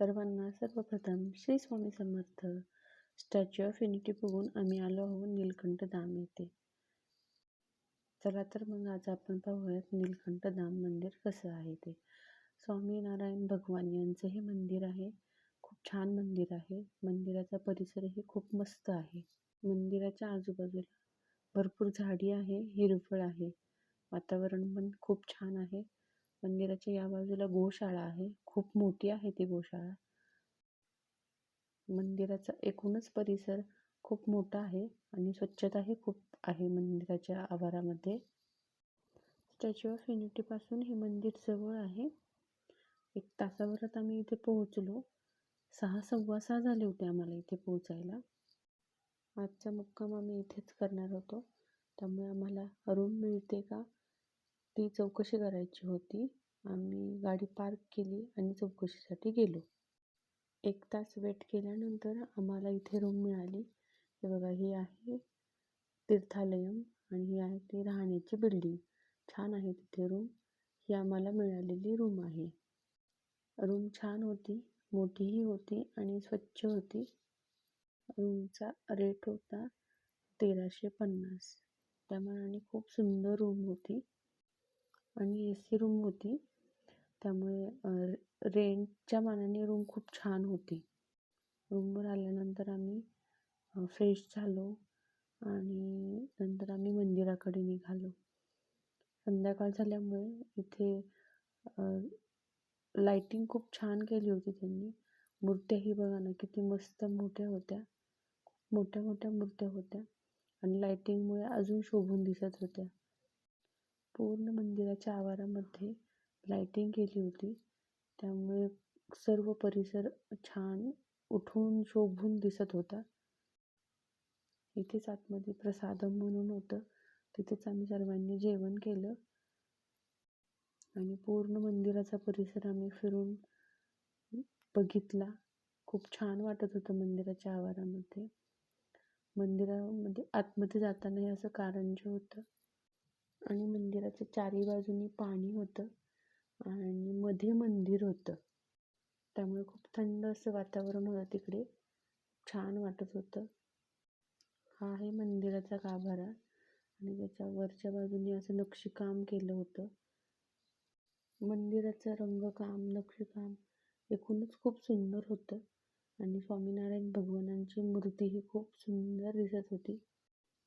सर्वांना सर्वप्रथम Shri Swami Samarth Statue of Unity बघून आम्ही आलो आहोत नीलकंठ धाम येथे. चला तर मग आज आपण पाहूयात नीलकंठ धाम मंदिर कसं आहे ते. स्वामीनारायण भगवान यांचं हे मंदिर आहे. खूप छान मंदिर आहे. मंदिराचा परिसरही खूप मस्त आहे. मंदिराच्या आजूबाजूला भरपूर झाडी आहे हिरवळ आहे. वातावरण पण खूप छान आहे. मंदिराच्या या बाजूला गोशाळा आहे. खूप मोठी आहे ती गोशाळा. मंदिराचा एकूणच परिसर खूप मोठा आहे आणि स्वच्छताही खूप आहे मंदिराच्या आवारामध्ये. स्टॅच्यू ऑफ युनिटीपासून हे मंदिर जवळ आहे. एक तासाभरात आम्ही इथे पोहोचलो. सहा सव्वा सहा झाले होते आम्हाला इथे पोहोचायला. आजचा मुक्काम आम्ही इथेच करणार होतो. त्यामुळे आम्हाला रूम मिळते का? ती चौकशी करायची होती. आम्ही गाडी पार्क केली आणि चौकशीसाठी गेलो. एक तास वेट केल्यानंतर आम्हाला इथे रूम मिळाली. हे बघा ही आहे तीर्थालयम आणि ही आहे ती राहण्याची बिल्डिंग छान आहे तिथे रूम ही आम्हाला मिळालेली रूम आहे. रूम छान होती मोठीही होती आणि स्वच्छ होती. रूमचा रेट होता तेराशे पन्नास. त्यामानाने खूप सुंदर रूम होती. आणि ए सी रूम होती. त्यामुळे रेंटच्या मानाने रूम खूप छान होती. रूमवर आल्यानंतर आम्ही फ्रेश झालो आणि नंतर आम्ही मंदिराकडे निघालो. संध्याकाळ झाल्यामुळे इथे लाईटिंग खूप छान केली होती त्यांनी. मूर्त्याही बघा ना किती मस्त मोठ्या होत्या. खूप मोठ्या मोठ्या मूर्त्या होत्या. आणि लाईटिंगमुळे अजून शोभून दिसत होत्या. पूर्ण मंदिराच्या आवारामध्ये लाईटिंग केली होती. त्यामुळे सर्व परिसर छान उठून शोभून दिसत होता. इथेच आतमध्ये प्रसादम म्हणून होतं. तिथेच आम्ही सर्वांनी जेवण केलं. आणि पूर्ण मंदिराचा परिसर आम्ही फिरून बघितला. खूप छान वाटत होतं मंदिराच्या आवारामध्ये. मंदिरामध्ये आतमध्ये जाताना हे असं कारंजे होतं आणि मंदिराच्या चारी बाजूनी पाणी होतं आणि मध्ये मंदिर होतं. त्यामुळे खूप थंड असं वातावरण होतं तिकडे. छान वाटत होतं. हा आहे मंदिराचा गाभारा. आणि त्याच्या वरच्या बाजूने असं नक्षीकाम केलं होतं. मंदिराचं रंगकाम नक्षीकाम एकूणच खूप सुंदर होतं. आणि स्वामीनारायण भगवानांची मूर्तीही खूप सुंदर दिसत होती.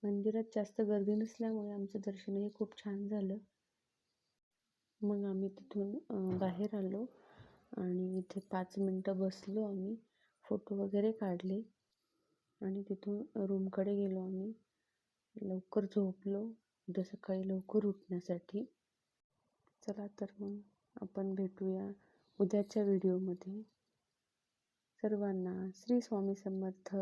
मंदिरात जास्त गर्दी नसल्यामुळे आमचं दर्शनही खूप छान झालं. मग आम्ही तिथून बाहेर आलो आणि इथे पाच मिनटं बसलो आम्ही. फोटो वगैरे काढले आणि तिथून रूमकडे गेलो आम्ही. लवकर झोपलो. उद्या सकाळी लवकर उठण्यासाठी. चला तर मग आपण भेटूया उद्याच्या व्हिडिओमध्ये. सर्वांना श्री स्वामी समर्थ.